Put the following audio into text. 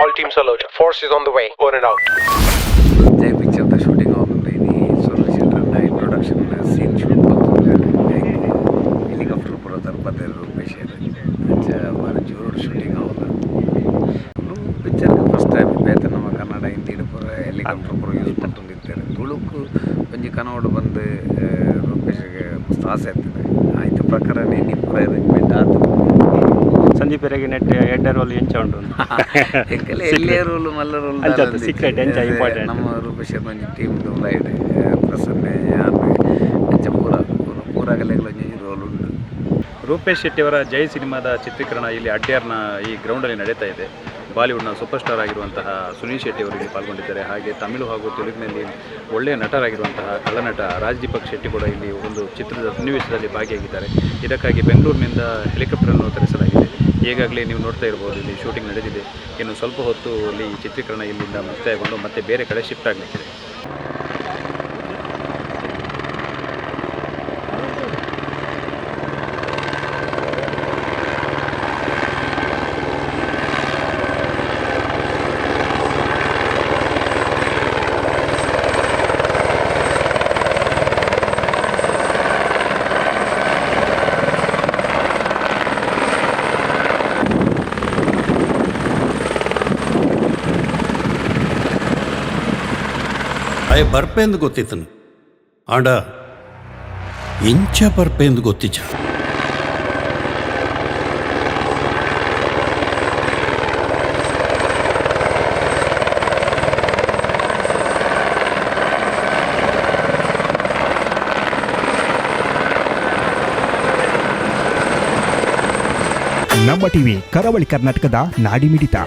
All teams alert. Force is on the way. Over and out. Jai picture the shooting ಹೋಗ್ಬಿಟ್ಟು ಈ ಸೋಲು ಚಿತ್ರನ introduction scene shoot helicopter ಬರೋ ತರ್ಪತ್ತೈದು ರೂಪಾಯಿ ಶೇರ್ ಅಂಚ ಮಾರ ಜೋರು ಶೂಟಿಂಗ್ ಹೋದ ಪಿಕ್ಚರ್ ಫಸ್ಟ್ ಟೈಮ್ ಬೇತ ನಮ್ಮ ಕನ್ನಡ ಹಿಂದಿ ಪೂರ ಹೆಲಿಕಾಪ್ಟರ್ ಪೂರ ಯೂಸ್ ಮಾಡ್ಕೊಂಡಿರ್ತಾರೆ ತುಳುಕು ಒಂಜಿ ಕನ್ನಡ ಬಂದು ರೂಪೇಶ್ಗೆ ಮಸ್ತ್ ಆಸೆ ಆಗ್ತದೆ. ಆಯ್ತು ಪ್ರಕಾರ ನೀನು ಪೂರ ಅರೇಂಜ್ಮೆಂಟ್ ಆತು. ಸಂದೀಪ್ ಪೆರೆಗೆ ನೆಟ್ ಎಡ್ಡೆ ರೋಲ್ ಎಂಚ ಉಂಟು. ಎಲ್ಲೇ ರೋಲು ಮಲ್ಲ ರೋಲ್ ಸೀಕ್ರೆಟ್ ಎಂಚ ಇಂಪಾರ್ಟೆಂಟ್ ನಮ್ಮ ರೂಪೇಶ್ ಒಂಜಿ ಟೀಮ್ ಲೈಡ್ ಪ್ರಸನ್ನ ಪೂರ ಪೂರ ಗಲೆಗಳು ಒಂಜಿ ರೋಲ್ ಉಂಟು. ರೂಪೇಶ್ ಶೆಟ್ಟಿ ಅವರ ಜೈ ಸಿನಿಮಾದ ಚಿತ್ರೀಕರಣ ಇಲ್ಲಿ ಅಡ್ಡ್ಯಾರ್ನ ಈ ಗ್ರೌಂಡಲ್ಲಿ ನಡೀತಾ ಇದೆ. ಬಾಲಿವುಡ್ನ ಸೂಪರ್ ಸ್ಟಾರ್ ಆಗಿರುವಂತಹ ಸುನೀಲ್ ಶೆಟ್ಟಿ ಅವರು ಇಲ್ಲಿ ಪಾಲ್ಗೊಂಡಿದ್ದಾರೆ. ಹಾಗೆ ತಮಿಳು ಹಾಗೂ ತೆಲುಗಿನಲ್ಲಿ ಒಳ್ಳೆಯ ನಟರಾಗಿರುವಂತಹ ಕಳ್ಳನಟ ರಾಜ್ ದೀಪಕ್ ಶೆಟ್ಟಿ ಕೂಡ ಇಲ್ಲಿ ಒಂದು ಚಿತ್ರದ ಸನ್ನಿವೇಶದಲ್ಲಿ ಭಾಗಿಯಾಗಿದ್ದಾರೆ. ಇದಕ್ಕಾಗಿ ಬೆಂಗಳೂರಿನಿಂದ ಹೆಲಿಕಾಪ್ಟರನ್ನು ತರಿಸಲಾಗಿದೆ. ಈಗಾಗಲೇ ನೀವು ನೋಡ್ತಾ ಇರ್ಬೋದು, ಇಲ್ಲಿ ಶೂಟಿಂಗ್ ನಡೆದಿದೆ. ಇನ್ನು ಸ್ವಲ್ಪ ಹೊತ್ತು ಅಲ್ಲಿ ಚಿತ್ರೀಕರಣ ಇಲ್ಲಿಂದ ಮುಕ್ತಾಯಗೊಂಡು ಮತ್ತೆ ಬೇರೆ ಕಡೆ ಶಿಫ್ಟ್ ಆಗಲಿಕ್ಕಿದೆ. ಅಯ್ಯ ಬರ್ಪೆ ಎಂದು ಗೊತ್ತಿತ್ತನು ಆಂಡ ಇಂಚ ಬರ್ಪೆ ಎಂದು ಗೊತ್ತಿಚ್ಚ ನಮ್ಮ ಟಿವಿ ಕರಾವಳಿ ಕರ್ನಾಟಕದ ನಾಡಿಮಿಡಿತ